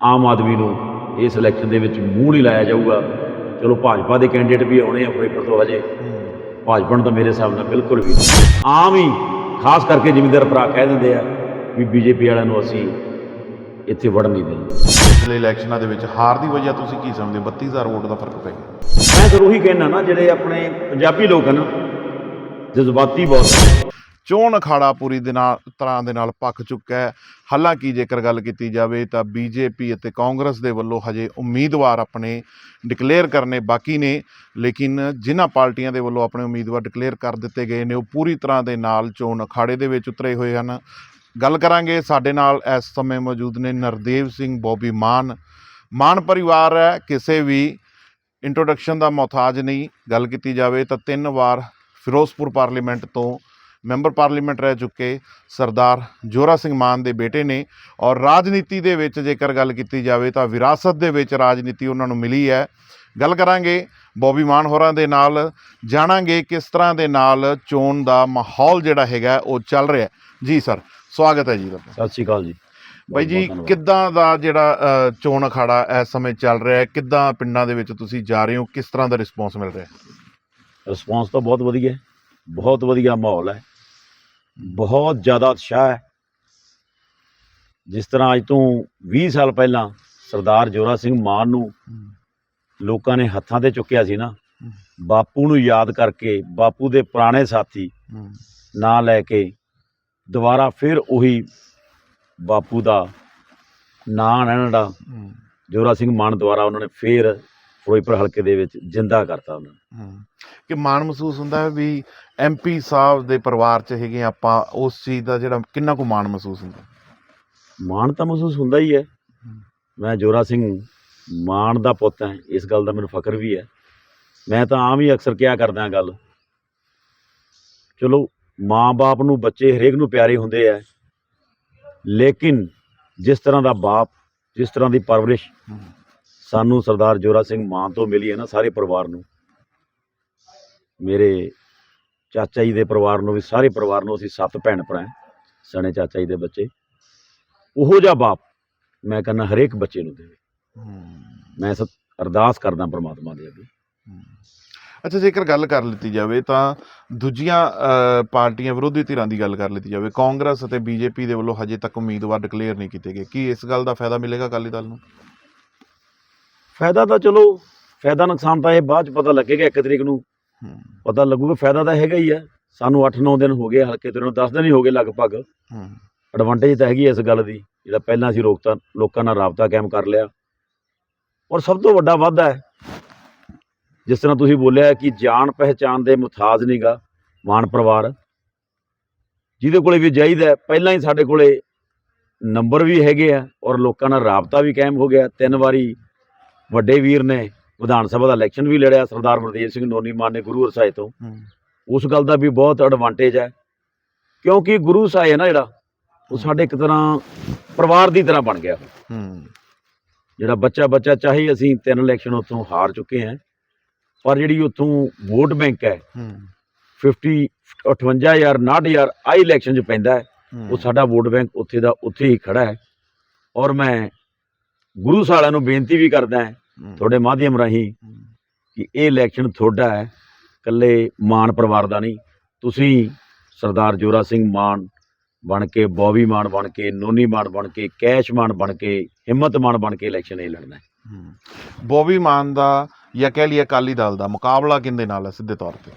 ਆਮ ਆਦਮੀ ਨੂੰ ਇਸ ਇਲੈਕਸ਼ਨ ਦੇ ਵਿੱਚ ਮੂੰਹ ਨਹੀਂ ਲਾਇਆ ਜਾਊਗਾ। ਚਲੋ ਭਾਜਪਾ ਦੇ ਕੈਂਡੀਡੇਟ ਵੀ ਆਉਣੇ ਆ ਫਿਰੋਜ਼ਪੁਰ ਤੋਂ ਹਜੇ। ਭਾਜਪਾ ਨੂੰ ਤਾਂ ਮੇਰੇ ਹਿਸਾਬ ਨਾਲ ਬਿਲਕੁਲ ਵੀ। ਆਮ ਹੀ ਖਾਸ ਕਰਕੇ ਜ਼ਿਮੀਂਦਾਰ ਭਰਾ ਕਹਿ ਦਿੰਦੇ ਆ ਵੀ ਬੀਜੇਪੀ ਵਾਲਿਆਂ ਨੂੰ ਅਸੀਂ ਇੱਥੇ ਵੜਨ ਨਹੀਂ ਦੇਣਾ ਪਿਛਲੇ ਇਲੈਕਸ਼ਨਾਂ ਦੇ ਵਿੱਚ ਹਾਰ ਦੀ ਵਜ੍ਹਾ ਤੁਸੀਂ ਕੀ ਸਮਝਦੇ? ਹੋ 32000 ਵੋਟ ਦਾ ਫ਼ਰਕ ਪੈ ਗਿਆ। ਮੈਂ ਤਾਂ ਉਹੀ ਕਹਿਣਾ ਨਾ ਜਿਹੜੇ ਆਪਣੇ ਪੰਜਾਬੀ ਲੋਕ ਹਨ ਜਜ਼ਬਾਤੀ ਬਹੁਤ ਚੋਣ ਅਖਾੜਾ ਪੂਰੀ ਦੇ ਨਾਲ, ਤਰ੍ਹਾਂ ਦੇ ਨਾਲ ਪੱਕ ਚੁੱਕਾ ਹੈ। ਹਾਲਾਂਕਿ ਜੇਕਰ ਗੱਲ ਕੀਤੀ ਜਾਵੇ ਤਾਂ ਬੀਜੇਪੀ ਅਤੇ ਕਾਂਗਰਸ ਦੇ ਵੱਲੋਂ ਹਜੇ ਉਮੀਦਵਾਰ ਆਪਣੇ ਡਿਕਲੇਅਰ ਕਰਨੇ ਬਾਕੀ ਨੇ, ਲੇਕਿਨ ਜਿਨ੍ਹਾਂ ਪਾਰਟੀਆਂ ਦੇ ਵੱਲੋਂ ਆਪਣੇ ਉਮੀਦਵਾਰ ਡਿਕਲੇਅਰ ਕਰ ਦਿੱਤੇ ਗਏ ਨੇ, ਉਹ ਪੂਰੀ ਤਰ੍ਹਾਂ ਦੇ ਨਾਲ ਚੋਣ ਅਖਾੜੇ ਦੇ ਵਿੱਚ ਉਤਰੇ ਹੋਏ ਹਨ। ਗੱਲ ਕਰਾਂਗੇ ਸਾਡੇ ਨਾਲ ਇਸ ਸਮੇਂ ਮੌਜੂਦ ਨੇ ਨਰਦੇਵ ਸਿੰਘ, ਬੋਬੀ ਮਾਨ। ਮਾਨ ਪਰਿਵਾਰ ਹੈ, ਕਿਸੇ ਵੀ ਇੰਟਰੋਡਕਸ਼ਨ ਦਾ ਮੁਹਤਾਜ ਨਹੀਂ। ਗੱਲ ਕੀਤੀ ਜਾਵੇ ਤਾਂ ਤਿੰਨ ਵਾਰ ਫਿਰੋਜ਼ਪੁਰ ਪਾਰਲੀਮੈਂਟ ਤੋਂ ਮੈਂਬਰ ਪਾਰਲੀਮੈਂਟ ਰਹਿ ਚੁੱਕੇ ਸਰਦਾਰ ਜੋਰਾ ਸਿੰਘ ਮਾਨ ਦੇ ਬੇਟੇ ਨੇ ਔਰ ਰਾਜਨੀਤੀ ਦੇ ਵਿੱਚ ਜੇਕਰ ਗੱਲ ਕੀਤੀ ਜਾਵੇ ਤਾਂ ਵਿਰਾਸਤ ਦੇ ਵਿੱਚ ਰਾਜਨੀਤੀ ਉਹਨਾਂ ਨੂੰ ਮਿਲੀ ਹੈ। ਗੱਲ ਕਰਾਂਗੇ ਬੋਬੀ ਮਾਨ ਹੋਰਾਂ ਦੇ ਨਾਲ ਜਾਣਾਂਗੇ ਕਿਸ ਤਰ੍ਹਾਂ ਦੇ ਨਾਲ ਚੋਣ ਦਾ ਮਾਹੌਲ ਜਿਹੜਾ ਹੈਗਾ ਉਹ ਚੱਲ ਰਿਹਾ। ਜੀ ਸਰ ਸਵਾਗਤ ਹੈ ਜੀ ਤੁਹਾਡਾ। ਸਤਿ ਸ਼੍ਰੀ ਅਕਾਲ ਜੀ। ਬਾਈ ਜੀ। ਕਿੱਦਾਂ ਦਾ ਜਿਹੜਾ ਚੋਣ ਅਖਾੜਾ ਇਸ ਸਮੇਂ ਚੱਲ ਰਿਹਾ ਹੈ? ਕਿੱਦਾਂ ਪਿੰਡਾਂ ਦੇ ਵਿੱਚ ਤੁਸੀਂ ਜਾ ਰਹੇ ਹੋ? ਕਿਸ ਤਰ੍ਹਾਂ ਦਾ ਰਿਸਪੌਂਸ ਮਿਲ ਰਿਹਾ ਹੈ? ਰਿਸਪੌਂਸ ਤਾਂ ਬਹੁਤ ਵਧੀਆ ਹੈ। ਬਹੁਤ ਵਧੀਆ ਮਾਹੌਲ ਹੈ। ਬਹੁਤ ਜ਼ਿਆਦਾ ਉਤਸ਼ਾਹ ਹੈ। ਜਿਸ ਤਰ੍ਹਾਂ ਅੱਜ ਤੋਂ 20 ਸਾਲ ਪਹਿਲਾਂ ਸਰਦਾਰ ਜੋਰਾ ਸਿੰਘ ਮਾਨ ਨੂੰ ਲੋਕਾਂ ਨੇ ਹੱਥਾਂ ਤੇ ਚੁੱਕਿਆ ਸੀ ਨਾ, ਬਾਪੂ ਨੂੰ ਯਾਦ ਕਰਕੇ ਬਾਪੂ ਦੇ ਪੁਰਾਣੇ ਸਾਥੀ ਨਾਂ ਲੈ ਕੇ ਦੁਬਾਰਾ ਫਿਰ ਉਹੀ ਬਾਪੂ ਦਾ ਨਾਂ ਲੈਣਾ ਦਾ ਜੋਰਾ ਸਿੰਘ ਮਾਨ ਦੁਆਰਾ ਉਹਨਾਂ ਨੇ ਫਿਰ ਫਿਰੋਜ਼ਪੁਰ ਹਲਕੇ ਦੇ ਵਿੱਚ ਜਿੰਦਾ ਕਰਤਾ ਉਹਨਾਂ ਨੇ। ਕਿ ਮਾਣ ਮਹਿਸੂਸ ਹੁੰਦਾ ਹੈ ਵੀ ਐਮਪੀ ਸਾਹਿਬ ਦੇ ਪਰਿਵਾਰ ਚ ਹੈਗੇ ਆਪਾਂ ਉਸ ਚੀਜ਼ ਦਾ ਜਿਹੜਾ ਕਿੰਨਾ ਕੁ ਮਾਣ ਮਹਿਸੂਸ ਹੁੰਦਾ? ਮਾਣ ਤਾਂ ਮਹਿਸੂਸ ਹੁੰਦਾ ਹੀ ਹੈ। ਮੈਂ ਜੋਰਾ ਸਿੰਘ ਮਾਣ ਦਾ ਪੁੱਤ ਹਾਂ ਇਸ ਗੱਲ ਦਾ ਮੈਨੂੰ ਫਖਰ ਵੀ ਹੈ। ਮੈਂ ਤਾਂ ਆਮ ਹੀ ਅਕਸਰ ਕਿਹਾ ਕਰਦਾ ਗੱਲ। ਚਲੋ ਮਾਂ-ਬਾਪ ਨੂੰ ਬੱਚੇ ਹਰੇਕ ਨੂੰ ਪਿਆਰੇ ਹੁੰਦੇ ਆ। ਲੇਕਿਨ ਜਿਸ ਤਰ੍ਹਾਂ ਦਾ ਬਾਪ ਜਿਸ ਤਰ੍ਹਾਂ ਦੀ ਪਰਵਰਿਸ਼ ਸਾਨੂੰ ਸਰਦਾਰ ਜੋਰਾ ਸਿੰਘ ਮਾਨ ਤੋਂ ਮਿਲੀ ਹੈ ਨਾ ਸਾਰੇ ਪਰਿਵਾਰ ਨੂੰ। ਮੇਰੇ ਚਾਚਾ ਜੀ ਦੇ ਪਰਿਵਾਰ ਨੂੰ ਵੀ ਸਾਰੇ ਪਰਿਵਾਰ ਨੂੰ ਅਸੀਂ ਸੱਤ ਭੈਣ ਭਰਾ ਹਾਂ ਸਣੇ ਚਾਚਾ ਜੀ ਦੇ ਬੱਚੇ। ਉਹੋ ਜਿਹਾ ਬਾਪ ਮੈਂ ਕਹਿੰਦਾ ਹਰੇਕ ਬੱਚੇ ਨੂੰ ਦੇਵੇ। ਮੈਂ ਸਤ ਅਰਦਾਸ ਕਰਦਾ ਪ੍ਰਮਾਤਮਾ ਦੇ ਅੱਗੇ। ਅੱਛਾ ਜੇਕਰ ਗੱਲ ਕਰ ਲਿੱਤੀ ਜਾਵੇ ਤਾਂ ਦੂਜੀਆਂ ਪਾਰਟੀਆਂ ਵਿਰੋਧੀ ਧਿਰਾਂ ਦੀ ਗੱਲ ਕਰ ਲਿੱਤੀ ਜਾਵੇ ਕਾਂਗਰਸ ਅਤੇ ਬੀਜੇਪੀ ਦੇ ਵੱਲੋਂ ਹਜੇ ਤੱਕ ਉਮੀਦਵਾਰ ਡਿਕਲੇਅਰ ਨਹੀਂ ਕੀਤੇ ਗਏ। ਕੀ ਇਸ ਗੱਲ ਦਾ ਫਾਇਦਾ ਮਿਲੇਗਾ ਅਕਾਲੀ ਦਲ ਨੂੰ? ਫਾਇਦਾ ਤਾਂ ਚਲੋ ਫਾਇਦਾ ਨੁਕਸਾਨ ਤਾਂ ਇਹ ਬਾਅਦ ਚ ਪਤਾ ਲੱਗੇਗਾ ਇੱਕ ਤਰੀਕ ਨੂੰ। ਪਤਾ ਲੱਗੂਗਾ ਫਾਇਦਾ ਤਾਂ ਹੈਗਾ ਹੀ ਹੈ ਸਾਨੂੰ 8-9 ਦਿਨ ਹੋ ਗਏ ਹਲਕੇ ਤੇ ਨੂੰ 10 ਦਿਨ ਹੀ ਹੋ ਗਏ ਲਗਭਗ। ਐਡਵਾਂਟੇਜ ਤਾਂ ਹੈਗੀ ਇਸ ਗੱਲ ਦੀ ਜਿਹੜਾ ਪਹਿਲਾਂ ਅਸੀਂ ਰੋਕਤਾ ਲੋਕਾਂ ਨਾਲ ਰਾਬਤਾ ਕਾਇਮ ਕਰ ਲਿਆ। ਔਰ ਸਭ ਤੋਂ ਵੱਡਾ ਵਾਧਾ ਹੈ ਜਿਸ ਤਰ੍ਹਾਂ ਤੁਸੀਂ ਬੋਲਿਆ ਕਿ ਜਾਣ ਪਹਿਚਾਨ ਦੇ ਮੁਤਾਜ ਨਹੀਂਗਾ ਮਾਨ ਪਰਿਵਾਰ। ਜਿਹਦੇ ਕੋਲੇ ਵੀ ਜਾਈਦਾ ਪਹਿਲਾਂ ਹੀ ਸਾਡੇ ਕੋਲੇ ਨੰਬਰ ਵੀ ਹੈਗੇ ਆ ਔਰ ਲੋਕਾਂ ਨਾਲ ਰਾਬਤਾ ਵੀ ਕਾਇਮ ਹੋ ਗਿਆ। ਤਿੰਨ ਵਾਰੀ ਵੱਡੇ ਵੀਰ ਨੇ ਵਿਧਾਨ ਸਭਾ ਦਾ ਇਲੈਕਸ਼ਨ ਵੀ ਲੜਿਆ ਸਰਦਾਰ ਬਲਦੇਵ ਸਿੰਘ ਨੋਨੀ ਮਾਨ ਨੇ ਗੁਰੂ ਹਰਸਾਏ ਤੋਂ। ਉਸ ਗੱਲ ਦਾ ਵੀ ਬਹੁਤ ਐਡਵਾਂਟੇਜ ਹੈ। ਕਿਉਂਕਿ ਗੁਰੂ ਸਾਹਿਬ ਹੈ ਨਾ ਜਿਹੜਾ ਉਹ ਸਾਡੇ ਇੱਕ ਤਰ੍ਹਾਂ ਪਰਿਵਾਰ ਦੀ ਤਰ੍ਹਾਂ ਬਣ ਗਿਆ। ਜਿਹੜਾ ਬੱਚਾ ਬੱਚਾ ਚਾਹੇ ਅਸੀਂ ਤਿੰਨ ਇਲੈਕਸ਼ਨ ਉੱਥੋਂ ਹਾਰ ਚੁੱਕੇ ਹਾਂ ਪਰ ਜਿਹੜੀ ਉੱਥੋਂ ਵੋਟ ਬੈਂਕ ਹੈ 50 58000 69000 ਆਈ ਇਲੈਕਸ਼ਨ 'ਚ ਪੈਂਦਾ ਹੈ। ਉਹ ਸਾਡਾ ਵੋਟ ਬੈਂਕ ਉੱਥੇ ਦਾ ਉੱਥੇ ਹੀ ਖੜਾ ਹੈ। ਔਰ ਮੈਂ ਗੁਰੂ ਸਾਲਿਆਂ ਨੂੰ ਬੇਨਤੀ ਵੀ ਕਰਦਾ ਹਾਂ ਤੁਹਾਡੇ ਮਾਧਿਅਮ ਰਾਹੀਂ ਕਿ ਇਹ ਇਲੈਕਸ਼ਨ ਤੁਹਾਡਾ ਹੈ ਇਕੱਲੇ ਮਾਨ ਪਰਿਵਾਰ ਦਾ ਨਹੀਂ ਤੁਸੀਂ ਸਰਦਾਰ ਜੋਰਾ ਸਿੰਘ ਮਾਨ ਬਣ ਕੇ ਬੌਬੀ ਮਾਨ ਬਣ ਕੇ ਨੋਨੀ ਮਾਨ ਬਣ ਕੇ ਕੈਸ਼ ਮਾਨ ਬਣ ਕੇ ਹਿੰਮਤ ਮਾਨ ਬਣ ਕੇ ਇਲੈਕਸ਼ਨ ਇਹ ਲੜਨਾ ਹੈ। ਬੋਬੀ ਮਾਨ ਦਾ ਜਾਂ ਕਹਿ ਲਈਏ ਅਕਾਲੀ ਦਲ ਦਾ ਮੁਕਾਬਲਾ ਕਿੰਦੇ ਨਾਲ ਹੈ ਸਿੱਧੇ ਤੌਰ ਤੇ?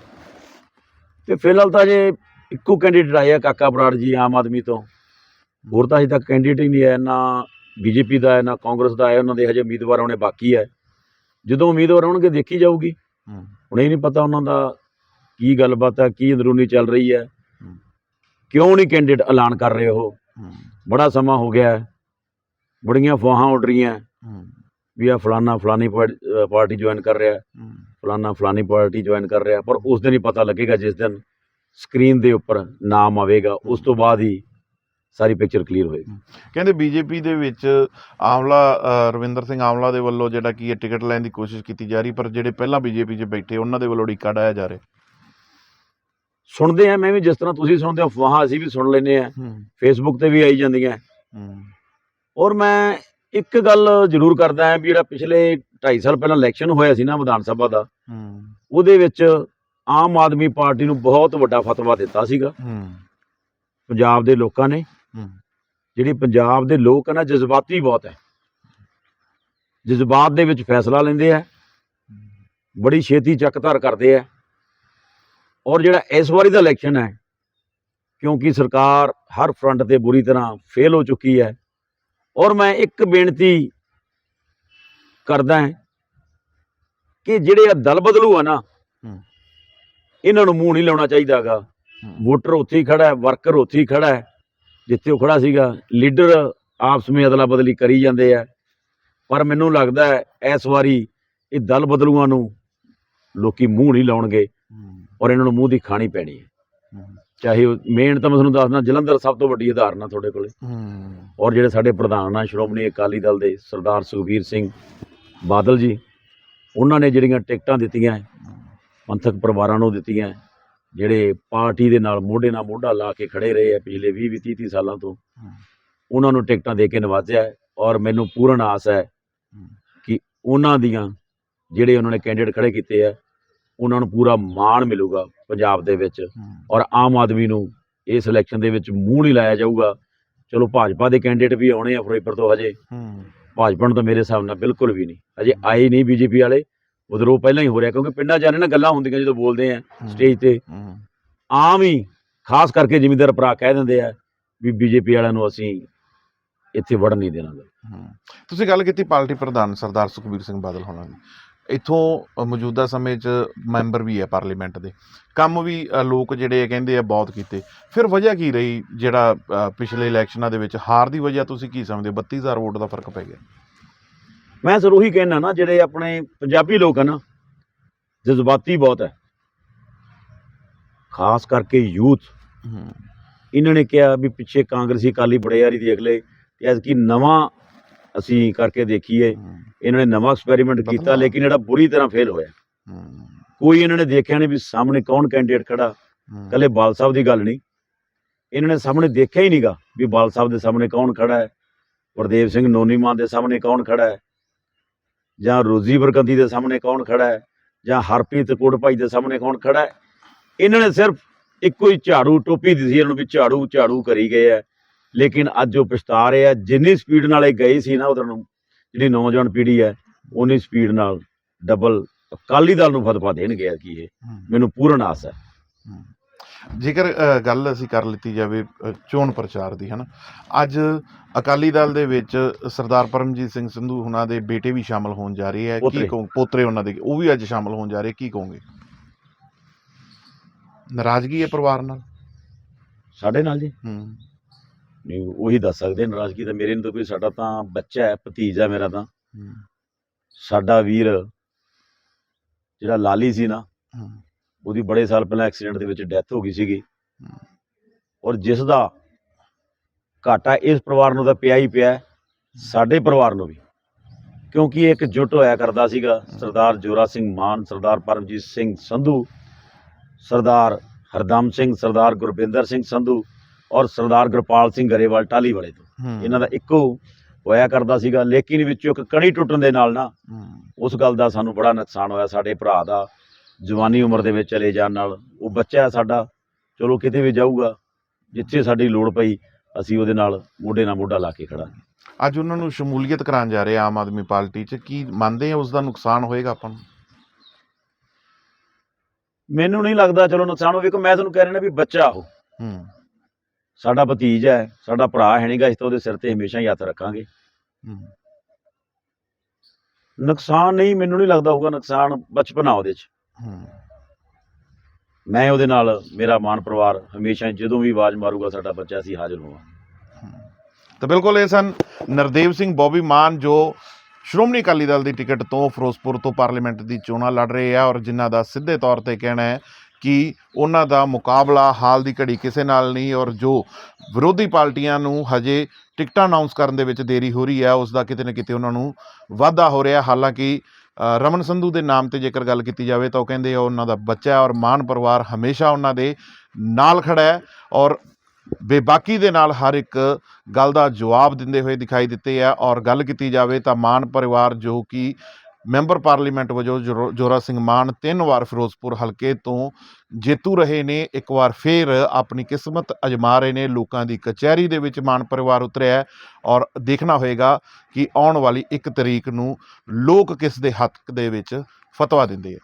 ਤੇ ਫਿਲਹਾਲ ਤਾਂ ਜੇ ਇੱਕੋ ਕੈਂਡੀਡੇਟ ਆਇਆ ਕਾਕਾ ਬਰਾੜ ਜੀ ਆਮ ਆਦਮੀ ਤੋਂ ਹੋਰ ਤਾਂ ਅਜੇ ਤੱਕ ਕੈਂਡੀਡੇਟ ਹੀ ਨਹੀਂ ਹੈ ਨਾ ਬੀਜੇਪੀ ਦਾ ਹੈ ਨਾ ਕਾਂਗਰਸ ਦਾ ਹੈ ਉਹਨਾਂ ਦੇ ਹਜੇ ਉਮੀਦਵਾਰ ਆਉਣੇ ਬਾਕੀ ਹੈ। ਜਦੋਂ ਉਮੀਦਵਾਰ ਆਉਣਗੇ ਦੇਖੀ ਜਾਊਗੀ। ਹੁਣ ਇਹ ਨਹੀਂ ਪਤਾ ਉਹਨਾਂ ਦਾ ਕੀ ਗੱਲਬਾਤ ਹੈ ਕੀ ਅੰਦਰੂਨੀ ਚੱਲ ਰਹੀ ਹੈ। ਕਿਉਂ ਨਹੀਂ ਕੈਂਡੀਡੇਟ ਐਲਾਨ ਕਰ ਰਹੇ ਉਹ? ਬੜਾ ਸਮਾਂ ਹੋ ਗਿਆ ਹੈ। ਬੜੀਆਂ ਫਵਾਹਾਂ ਉੱਡ ਰਹੀਆਂ ਵੀ ਆ ਫਲਾਨਾ ਫਲਾਨੀ ਪਾਰਟੀ ਜੁਆਇਨ ਕਰ ਰਿਹਾ ਫਲਾਨਾ ਫਲਾਨੀ ਪਾਰਟੀ ਜੁਆਇਨ ਕਰ ਰਿਹਾ ਪਰ ਉਸ ਦਿਨ ਹੀ ਪਤਾ ਲੱਗੇਗਾ ਜਿਸ ਦਿਨ ਸਕਰੀਨ ਦੇ ਉੱਪਰ ਨਾਮ ਆਵੇਗਾ। ਉਸ ਤੋਂ ਬਾਅਦ ਹੀ ਸਾਰੀ ਪਿਕਚਰ ਕਲੀਅਰ ਹੋਏਗੀ। ਕਹਿੰਦੇ ਬੀਜੇਪੀ ਦੇ ਵਿੱਚ ਆਮਲਾ ਰਵਿੰਦਰ ਸਿੰਘ ਆਮਲਾ ਦੇ ਵੱਲੋਂ ਜਿਹੜਾ ਕੀ ਟਿਕਟ ਲੈਣ ਦੀ ਕੋਸ਼ਿਸ਼ ਕੀਤੀ ਜਾ ਰਹੀ ਪਰ ਜਿਹੜੇ ਪਹਿਲਾਂ ਬੀਜੇਪੀ 'ਚ ਬੈਠੇ ਉਹਨਾਂ ਦੇ ਵੱਲੋਂ ਢੀਕਾ ਡਾਇਆ ਜਾ ਰਿਹਾ? ਸੁਣਦੇ ਆ ਮੈਂ ਵੀ ਜਿਸ ਤਰ੍ਹਾਂ ਤੁਸੀਂ ਸੁਣਦੇ ਹੋ ਅਫਵਾਹਾਂ ਅਸੀਂ ਵੀ ਸੁਣ ਲੈਂਦੇ ਆ। ਫੇਸਬੁੱਕ ਤੇ ਵੀ ਆਈ ਜਾਂਦੀਆਂ। ਔਰ ਮੈਂ ਇੱਕ ਗੱਲ ਜ਼ਰੂਰ ਕਰਦਾ ਹਾਂ ਵੀ ਜਿਹੜਾ ਪਿਛਲੇ 2.5 ਸਾਲ ਪਹਿਲਾਂ ਇਲੈਕਸ਼ਨ ਹੋਇਆ ਸੀ ਨਾ ਵਿਧਾਨ ਸਭਾ ਦਾ ਉਹਦੇ ਵਿੱਚ ਆਮ ਆਦਮੀ ਪਾਰਟੀ ਨੂੰ ਬਹੁਤ ਵੱਡਾ ਫਤਵਾ ਦਿੱਤਾ ਸੀਗਾ। ਪੰਜਾਬ ਦੇ ਲੋਕਾਂ ਨੇ। ਜਿਹੜੀ ਪੰਜਾਬ ਦੇ ਲੋਕ ਆ ਨਾ ਜਜ਼ਬਾਤੀ ਬਹੁਤ ਹੈ। ਜਜ਼ਬਾਤ ਦੇ ਵਿੱਚ ਫੈਸਲਾ ਲੈਂਦੇ ਆ। ਬੜੀ ਛੇਤੀ ਚੱਕਧਰ ਕਰਦੇ ਆ। ਔਰ ਜਿਹੜਾ ਇਸ ਵਾਰੀ ਦਾ ਇਲੈਕਸ਼ਨ ਹੈ ਕਿਉਂਕਿ ਸਰਕਾਰ ਹਰ ਫਰੰਟ ਤੇ ਬੁਰੀ ਤਰ੍ਹਾਂ ਫੇਲ ਹੋ ਚੁੱਕੀ ਹੈ। ਔਰ ਮੈਂ ਇੱਕ ਬੇਨਤੀ ਕਰਦਾ ਹਾਂ ਕਿ ਜਿਹੜੇ ਆ ਦਲ ਬਦਲੂ ਆ ਨਾ। ਇਹਨਾਂ ਨੂੰ ਮੂੰਹ ਨਹੀਂ ਲਾਉਣਾ ਚਾਹੀਦਾਗਾ। ਵੋਟਰ ਉੱਥੇ ਹੀ ਖੜਾ ਹੈ ਵਰਕਰ ਉੱਥੇ ਹੀ ਖੜਾ ਹੈ। ਜਿੱਥੇ ਉਹ ਖੜਾ ਸੀਗਾ ਲੀਡਰ ਆਪਸ ਵਿੱਚ ਅਦਲਾ ਬਦਲੀ ਕਰੀ ਜਾਂਦੇ ਆ। ਪਰ ਮੈਨੂੰ ਲੱਗਦਾ ਹੈ ਇਸ ਵਾਰੀ ਇਹ ਦਲ ਬਦਲੂਆਂ ਨੂੰ ਲੋਕੀ ਮੂੰਹ ਨਹੀਂ ਲਾਉਣਗੇ ਔਰ ਇਹਨਾਂ ਨੂੰ ਮੂੰਹ ਦੀ ਖਾਣੀ ਪੈਣੀ ਹੈ। ਚਾਹੇ ਮੇਨ ਤਾਂ ਮੈਂ ਤੁਹਾਨੂੰ ਦੱਸਦਾ ਜਲੰਧਰ ਸਭ ਤੋਂ ਵੱਡੀ ਉਦਾਹਰਨ ਆ ਤੁਹਾਡੇ ਕੋਲੇ। ਔਰ ਜਿਹੜੇ ਸਾਡੇ ਪ੍ਰਧਾਨ ਆ ਸ਼੍ਰੋਮਣੀ ਅਕਾਲੀ ਦਲ ਦੇ ਸਰਦਾਰ ਸੁਖਬੀਰ ਸਿੰਘ ਬਾਦਲ ਜੀ ਉਹਨਾਂ ਨੇ ਜਿਹੜੀਆਂ ਟਿਕਟਾਂ ਦਿੱਤੀਆਂ ਪੰਥਕ ਪਰਿਵਾਰਾਂ ਨੂੰ ਦਿੱਤੀਆਂ ਜਿਹੜੇ ਪਾਰਟੀ ਦੇ ਨਾਲ ਮੋਢੇ ਨਾਲ ਮੋਢਾ ਲਾ ਕੇ ਖੜੇ ਰਹੇ ਆ ਪਿਛਲੇ 20 20 30 ਸਾਲਾਂ ਤੋਂ ਉਹਨਾਂ ਨੂੰ ਟਿਕਟਾਂ ਦੇ ਕੇ ਨਵਾਜ਼ਿਆ ਹੈ ਔਰ ਮੈਨੂੰ ਪੂਰਨ ਆਸ ਹੈ ਕਿ ਉਹਨਾਂ ਦੀਆਂ ਜਿਹੜੇ ਉਹਨਾਂ ਨੇ ਕੈਂਡੀਡੇਟ ਖੜੇ ਕੀਤੇ ਆ ਉਹਨਾਂ ਨੂੰ ਪੂਰਾ ਮਾਣ ਮਿਲੂਗਾ ਪੰਜਾਬ ਦੇ ਵਿੱਚ ਔਰ ਆਮ ਆਦਮੀ ਨੂੰ ਇਸ ਇਲੈਕਸ਼ਨ ਦੇ ਵਿੱਚ ਮੂੰਹ ਨਹੀਂ ਲਾਇਆ ਜਾਊਗਾ। ਚਲੋ ਭਾਜਪਾ ਦੇ ਕੈਂਡੀਡੇਟ ਵੀ ਆਉਣੇ ਆ ਫਿਰੋਜ਼ਪੁਰ ਤੋਂ ਹਜੇ। ਭਾਜਪਾ ਨੂੰ ਤਾਂ ਮੇਰੇ ਹਿਸਾਬ ਨਾਲ ਬਿਲਕੁਲ ਵੀ ਨਹੀਂ। ਹਜੇ ਆਏ ਨਹੀਂ ਬੀਜੇਪੀ ਵਾਲੇ। ਉਧਰੋਂ ਪਹਿਲਾਂ ਹੀ ਹੋ ਰਿਹਾ ਕਿਉਂਕਿ ਪਿੰਡਾਂ 'ਚ ਜਾਣੇ ਨਾ ਗੱਲਾਂ ਹੁੰਦੀਆਂ ਜਦੋਂ ਬੋਲਦੇ ਆ ਸਟੇਜ ਤੇ। ਆਮ ਹੀ ਖਾਸ ਕਰਕੇ ਜ਼ਿਮੀਂਦਾਰ ਭਰਾ ਕਹਿ ਦਿੰਦੇ ਆ ਵੀ ਬੀਜੇਪੀ ਵਾਲਿਆਂ ਨੂੰ ਅਸੀਂ ਇੱਥੇ ਵੜਨ ਨਹੀਂ ਦੇਣਾ ਤੁਸੀਂ ਗੱਲ ਕੀਤੀ ਪਾਰਟੀ ਪ੍ਰਧਾਨ ਸਰਦਾਰ ਸੁਖਬੀਰ ਸਿੰਘ ਬਾਦਲ ਹੋਣਾ ਦੀ। ਇੱਥੋਂ ਮੌਜੂਦਾ ਸਮੇਂ 'ਚ ਮੈਂਬਰ ਵੀ ਹੈ ਪਾਰਲੀਮੈਂਟ ਦੇ। ਕੰਮ ਵੀ ਲੋਕ ਜਿਹੜੇ ਕਹਿੰਦੇ ਆ ਬਹੁਤ ਕੀਤੇ। ਫਿਰ ਵਜ੍ਹਾ ਕੀ ਰਹੀ ਜਿਹੜਾ ਪਿਛਲੇ ਇਲੈਕਸ਼ਨਾਂ ਦੇ ਵਿੱਚ ਹਾਰ ਦੀ ਵਜ੍ਹਾ ਤੁਸੀਂ ਕੀ ਸਮਝਦੇ ਹੋ? 32000 ਵੋਟ ਦਾ ਫ਼ਰਕ ਪੈ ਗਿਆ। ਮੈਂ ਸਰ ਉਹੀ ਕਹਿਣਾ ਨਾ ਜਿਹੜੇ ਆਪਣੇ ਪੰਜਾਬੀ ਲੋਕ ਆ ਨਾ ਜਜ਼ਬਾਤੀ ਬਹੁਤ ਹੈ ਖਾਸ ਕਰਕੇ ਯੂਥ। ਇਹਨਾਂ ਨੇ ਕਿਹਾ ਵੀ ਪਿੱਛੇ ਕਾਂਗਰਸੀ ਅਕਾਲੀ ਬੜੇ ਯਾਰੀ ਦੇਖ ਲਏ ਤੇ ਐਤਕੀ ਨਵਾਂ ਅਸੀਂ ਕਰਕੇ ਦੇਖੀਏ ਇਹਨਾਂ ਨੇ ਨਵਾਂ ਐਕਸਪੈਰੀਮੈਂਟ ਕੀਤਾ। ਲੇਕਿਨ ਜਿਹੜਾ ਬੁਰੀ ਤਰ੍ਹਾਂ ਫੇਲ ਹੋਇਆ। ਕੋਈ ਇਹਨਾਂ ਨੇ ਦੇਖਿਆ ਨਹੀਂ ਵੀ ਸਾਹਮਣੇ ਕੌਣ ਕੈਂਡੀਡੇਟ ਖੜਾ। ਕੱਲੇ ਬਾਲ ਸਾਹਿਬ ਦੀ ਗੱਲ ਨਹੀਂ। ਇਹਨਾਂ ਨੇ ਸਾਹਮਣੇ ਦੇਖਿਆ ਹੀ ਨਹੀਂਗਾ ਵੀ ਬਾਲ ਸਾਹਿਬ ਦੇ ਸਾਹਮਣੇ ਕੌਣ ਖੜਾ ਹੈ ਗੁਰਦੇਵ ਸਿੰਘ ਨੋਨੀਮਾਨ ਦੇ ਸਾਹਮਣੇ ਕੌਣ ਖੜਾ ਹੈ। ਜਾਂ ਰੋਜ਼ੀ ਬਰਕੰਦੀ ਦੇ ਸਾਹਮਣੇ ਕੌਣ ਖੜਾ ਹੈ ਜਾਂ ਹਰਪ੍ਰੀਤ ਕੋਟਭਾਈ ਦੇ ਸਾਹਮਣੇ ਕੌਣ ਖੜਾ ਹੈ ਇਹਨਾਂ ਨੇ ਸਿਰਫ ਇੱਕੋ ਹੀ ਝਾੜੂ ਟੋਪੀ ਦਿੱਤੀ ਇਹਨਾਂ ਨੂੰ ਵੀ ਝਾੜੂ ਝਾੜੂ ਕਰੀ ਗਏ ਆ ਲੇਕਿਨ ਅੱਜ ਉਹ ਪਛਤਾ ਰਹੇ ਆ ਜਿੰਨੀ ਸਪੀਡ ਨਾਲ ਇਹ ਗਏ ਸੀ ਨਾ ਉਧਰ ਨੂੰ ਜਿਹੜੀ ਨੌਜਵਾਨ ਪੀੜ੍ਹੀ ਹੈ ਉਨੀ ਸਪੀਡ ਨਾਲ ਡਬਲ ਅਕਾਲੀ ਦਲ ਨੂੰ ਫਤਵਾ ਦੇਣਗੇ ਕੀ ਇਹ। ਮੈਨੂੰ ਪੂਰਨ ਆਸ ਹੈ। ਜੇਕਰ ਗੱਲ ਅਸੀਂ ਕਰ ਲਿੱਤੀ ਜਾਵੇ ਚੋਣ ਪ੍ਰਚਾਰ ਦੀ ਹਨਾ? ਅੱਜ ਅਕਾਲੀ ਦਲ ਦੇ ਵਿੱਚ ਸਰਦਾਰ ਪਰਮਜੀਤ ਸਿੰਘ ਸੰਧੂ ਹੁਣਾਂ ਦੇ ਬੇਟੇ ਵੀ ਸ਼ਾਮਲ ਹੋਣ ਜਾ ਰਹੇ ਹੈ ਕੀ। ਕਹੋ ਪੋਤਰੇ ਉਹਨਾਂ ਦੇ ਉਹ ਵੀ ਅੱਜ ਸ਼ਾਮਲ ਹੋਣ ਜਾ ਰਹੇ ਕੀ ਕਹੋਗੇ? ਨਾਰਾਜ਼ਗੀ ਹੈ ਪਰਿਵਾਰ ਨਾਲ? ਸਾਡੇ ਨਾਲ ਜੀ। ਹੂੰ। ਨਹੀਂ ਉਹੀ ਦੱਸ ਸਕਦੇ ਨਾਰਾਜ਼ਗੀ ਤਾਂ ਮੇਰੇ ਨੂੰ ਤਾਂ ਕੋਈ ਸਾਡਾ ਤਾਂ ਬੱਚਾ ਹੈ ਭਤੀਜਾ ਮੇਰਾ ਤਾਂ। ਸਾਡਾ ਵੀਰ ਜਿਹੜਾ ਲਾਲੀ ਸੀ ਨਾ ਹੂੰ, ਉਹਦੀ ਬੜੇ ਸਾਲ ਪਹਿਲਾਂ ਐਕਸੀਡੈਂਟ ਦੇ ਵਿੱਚ ਡੈਥ ਹੋ ਗਈ ਸੀਗੀ। ਔਰ ਜਿਸ ਦਾ ਘਾਟਾ ਇਸ ਪਰਿਵਾਰ ਨੂੰ ਤਾਂ ਪਿਆ ਹੀ ਪਿਆ ਸਾਡੇ ਪਰਿਵਾਰ ਨੂੰ ਵੀ। ਕਿਉਂਕਿ ਇੱਕ ਜੁਟ ਹੋਇਆ ਕਰਦਾ ਸੀਗਾ ਸਰਦਾਰ ਜੋਰਾ ਸਿੰਘ ਮਾਨ ਸਰਦਾਰ ਪਰਮਜੀਤ ਸਿੰਘ ਸੰਧੂ ਸਰਦਾਰ ਹਰਦਮ ਸਿੰਘ ਸਰਦਾਰ ਗੁਰਬਿੰਦਰ ਸਿੰਘ ਸੰਧੂ ਔਰ ਸਰਦਾਰ ਗੁਰਪਾਲ ਸਿੰਘ ਗਰੇਵਾਲ ਟਾਲੀ ਵਾਲੇ ਤੋਂ। ਇਹਨਾਂ ਦਾ ਇੱਕੋ ਹੋਇਆ ਕਰਦਾ ਸੀਗਾ ਲੇਕਿਨ ਵਿੱਚੋਂ ਇੱਕ ਕਣੀ ਟੁੱਟਣ ਦੇ ਨਾਲ ਨਾ ਉਸ ਗੱਲ ਦਾ ਸਾਨੂੰ ਬੜਾ ਨੁਕਸਾਨ ਹੋਇਆ ਸਾਡੇ ਭਰਾ ਦਾ ਜਵਾਨੀ ਉਮਰ ਦੇ ਵਿੱਚ ਚਲੇ ਜਾਣ ਨਾਲ ਉਹ ਬੱਚਾ ਸਾਡਾ ਚਲੋ ਕਿਤੇ ਵੀ ਜਾਊਗਾ ਜਿੱਥੇ ਸਾਡੀ ਲੋੜ ਪਈ ਅਸੀਂ ਉਹਦੇ ਨਾਲ ਮੋਢੇ ਨਾਲ ਮੋਢਾ ਲਾ ਕੇ ਖੜਾਂਗੇ। ਅੱਜ ਉਹਨਾਂ ਨੂੰ ਸ਼ਮੂਲੀਅਤ ਕਰਾਉਣ ਜਾ ਰਹੇ ਆ ਆਮ ਆਦਮੀ ਪਾਰਟੀ 'ਚ ਕੀ ਮੰਨਦੇ ਆ ਉਸ ਦਾ ਨੁਕਸਾਨ ਹੋਏਗਾ ਆਪਾਂ ਨੂੰ? ਮੈਨੂੰ ਨਹੀਂ ਲੱਗਦਾ ਚਲੋ ਨੁਕਸਾਨ ਹੋਵੇ ਕਿ ਮੈਂ ਤੁਹਾਨੂੰ ਕਹਿ ਰਿਹਾ ਵੀ ਬੱਚਾ ਉਹ। ਹੂੰ। ਸਾਡਾ ਭਤੀਜ ਹੈ ਸਾਡਾ ਭਰਾ ਹੈ ਨਹੀਂਗਾ ਇਸ ਤੋਂ ਉਹਦੇ ਸਿਰ ਤੇ ਹਮੇਸ਼ਾ ਹੀ ਹੱਥ ਰੱਖਾਂਗੇ। ਹੂੰ। ਨੁਕਸਾਨ ਨਹੀਂ ਮੈਨੂੰ ਨਹੀਂ ਲੱਗਦਾ ਹੋਊਗਾ ਨੁਕਸਾਨ ਬਚਪਨਾ ਉਹਦੇ 'ਚ। ਹੂੰ ਮੈਂ ਉਹਦੇ ਨਾਲ, ਮੇਰਾ ਮਾਨ ਪਰਿਵਾਰ ਹਮੇਸ਼ਾ ਜਦੋਂ ਵੀ ਆਵਾਜ਼ ਮਾਰੂਗਾ, ਸਾਡਾ ਬੱਚਾ ਅਸੀਂ ਹਾਜ਼ਰ ਹੋਵਾਂਗੇ। ਤਾਂ ਬਿਲਕੁਲ ਇਹ ਸਨ ਨਰਦੇਵ ਸਿੰਘ, ਬੋਬੀ ਮਾਨ, ਜੋ ਸ਼੍ਰੋਮਣੀ ਅਕਾਲੀ ਦਲ ਦੀ ਟਿਕਟ ਤੋਂ ਫਿਰੋਜ਼ਪੁਰ ਤੋਂ ਪਾਰਲੀਮੈਂਟ ਦੀ ਚੋਣਾਂ ਲੜ ਰਹੇ ਆ ਔਰ ਜਿਨ੍ਹਾਂ ਦਾ ਸਿੱਧੇ ਤੌਰ ਤੇ ਕਹਿਣਾ ਹੈ ਕਿ ਉਹਨਾਂ ਦਾ ਮੁਕਾਬਲਾ ਹਾਲ ਦੀ ਘੜੀ ਕਿਸੇ ਨਾਲ ਨਹੀਂ ਔਰ ਜੋ ਵਿਰੋਧੀ ਪਾਰਟੀਆਂ ਨੂੰ ਹਜੇ ਟਿਕਟਾਂ ਅਨਾਉਂਸ ਕਰਨ ਦੇ ਵਿੱਚ ਦੇਰੀ ਹੋ ਰਹੀ ਹੈ, ਉਸ ਦਾ ਕਿਤੇ ਨਾ ਕਿਤੇ ਉਹਨਾਂ ਨੂੰ ਵਾਧਾ ਹੋ ਰਿਹਾ। ਹਾਲਾਂਕਿ ਰਮਨ ਸੰਧੂ ਦੇ ਨਾਮ ਤੇ ਜੇਕਰ ਗੱਲ ਕੀਤੀ ਜਾਵੇ ਤਾਂ ਉਹ ਕਹਿੰਦੇ ਆ ਉਹਨਾਂ ਦਾ ਬੱਚਾ ਹੈ ਔਰ ਮਾਨ ਪਰਿਵਾਰ ਹਮੇਸ਼ਾ ਉਹਨਾਂ ਦੇ ਨਾਲ ਖੜਾ ਹੈ ਔਰ ਬੇਬਾਕੀ ਦੇ ਨਾਲ ਹਰ ਇੱਕ ਗੱਲ ਦਾ ਜਵਾਬ ਦਿੰਦੇ ਹੋਏ ਦਿਖਾਈ ਦਿੱਤੇ ਆ ਔਰ ਗੱਲ ਕੀਤੀ ਜਾਵੇ ਤਾਂ ਮਾਨ ਪਰਿਵਾਰ ਜੋ ਕਿ ਮੈਂਬਰ ਪਾਰਲੀਮੈਂਟ ਵਜੋਂ ਜੋਰ- ਜੋਰਾ ਸਿੰਘ ਮਾਨ ਤਿੰਨ ਵਾਰ ਫਿਰੋਜ਼ਪੁਰ ਹਲਕੇ ਤੋਂ ਜੇਤੂ ਰਹੇ ਨੇ, ਇੱਕ ਵਾਰ ਫੇਰ ਆਪਣੀ ਕਿਸਮਤ ਅਜਮਾ ਰਹੇ ਨੇ, ਲੋਕਾਂ ਦੀ ਕਚਹਿਰੀ ਦੇ ਵਿੱਚ ਮਾਨ ਪਰਿਵਾਰ ਉਤਰਿਆ ਔਰ ਦੇਖਣਾ ਹੋਏਗਾ ਕਿ ਆਉਣ ਵਾਲੀ ਇੱਕ ਤਰੀਕ ਨੂੰ ਲੋਕ ਕਿਸ ਦੇ ਹੱਕ ਦੇ ਵਿੱਚ ਫਤਵਾ ਦਿੰਦੇ ਆ।